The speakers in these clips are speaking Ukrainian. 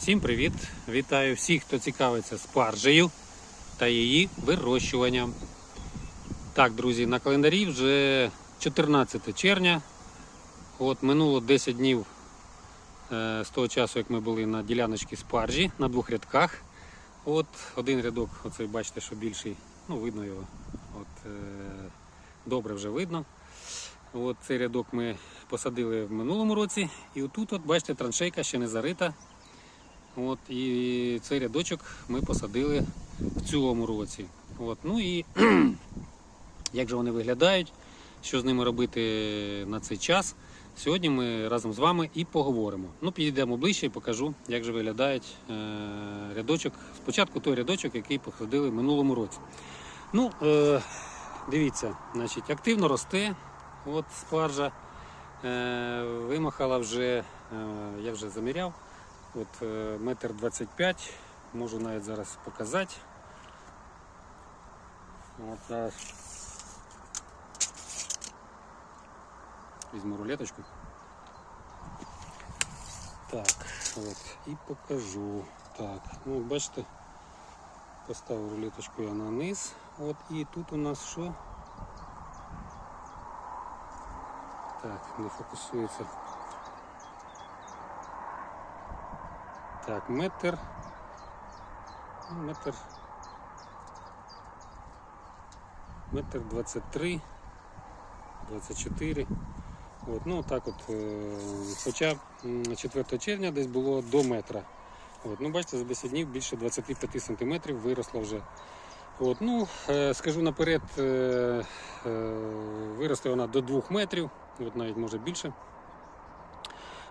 Всім привіт! Вітаю всіх, хто цікавиться спаржею та її вирощуванням. Так, друзі, на календарі вже 14 червня. От минуло 10 днів е, з того часу, як ми були на діляночці спаржі на двох рядках. От один рядок, оцей бачите, що більший, ну видно його. От, е, добре вже видно. От цей рядок ми посадили в минулому році. І отут, от, бачите, траншейка ще не зарита. От, і цей рядочок ми посадили в цьому році. От, ну і як же вони виглядають, що з ними робити на цей час. Сьогодні ми разом з вами і поговоримо. Ну, підійдемо ближче і покажу, як же виглядає е, рядочок. Спочатку той рядочок, який посадили в минулому році. Ну, е, дивіться, значить, активно росте. От спаржа. Е, вимахала вже, е, я вже заміряв. От е, метр двадцять п'ять, можу навіть зараз показати. От зараз. Візьму рулеточку. Так, от, і покажу. Так, ну бачите, поставив рулеточку я на низ. От і тут у нас що? Так, не фокусується. Так, метр. Ну, Метр. Метр 23, 24. От, ну так от, хоча 4 червня десь було до метра. От, ну бачите, за 10 днів більше 25 см виросла вже. От, ну, е, скажу наперед, е, е, виросте вона до 2 метрів, от навіть може більше.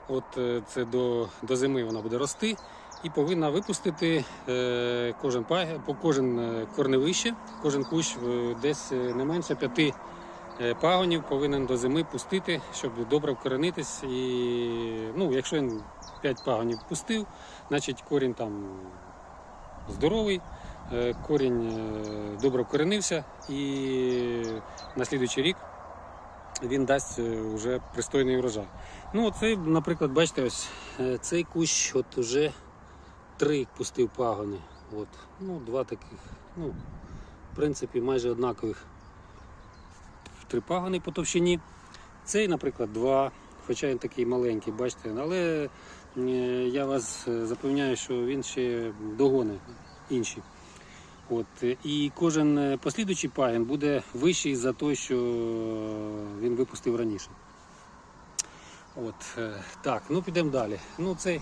От е, це до, до зими вона буде рости і повинна випустити е, кожен по кожен е, корневище, кожен кущ десь не менше п'яти пагонів повинен до зими пустити, щоб добре вкоренитись. І ну, якщо він 5 пагонів пустив, значить корінь там здоровий, корінь добре вкоренився і на слідуючий рік він дасть е, вже пристойний врожай. Ну, оцей, наприклад, бачите, ось е, цей кущ от уже три пустив пагони. От. Ну, два таких, ну, в принципі, майже однакових три пагони по товщині. Цей, наприклад, два, хоча він такий маленький, бачите, але е, я вас запевняю, що він ще догоне інші. От, е, і кожен е, послідуючий пагін буде вищий за той, що він випустив раніше. От, е, так, ну підемо далі. Ну, цей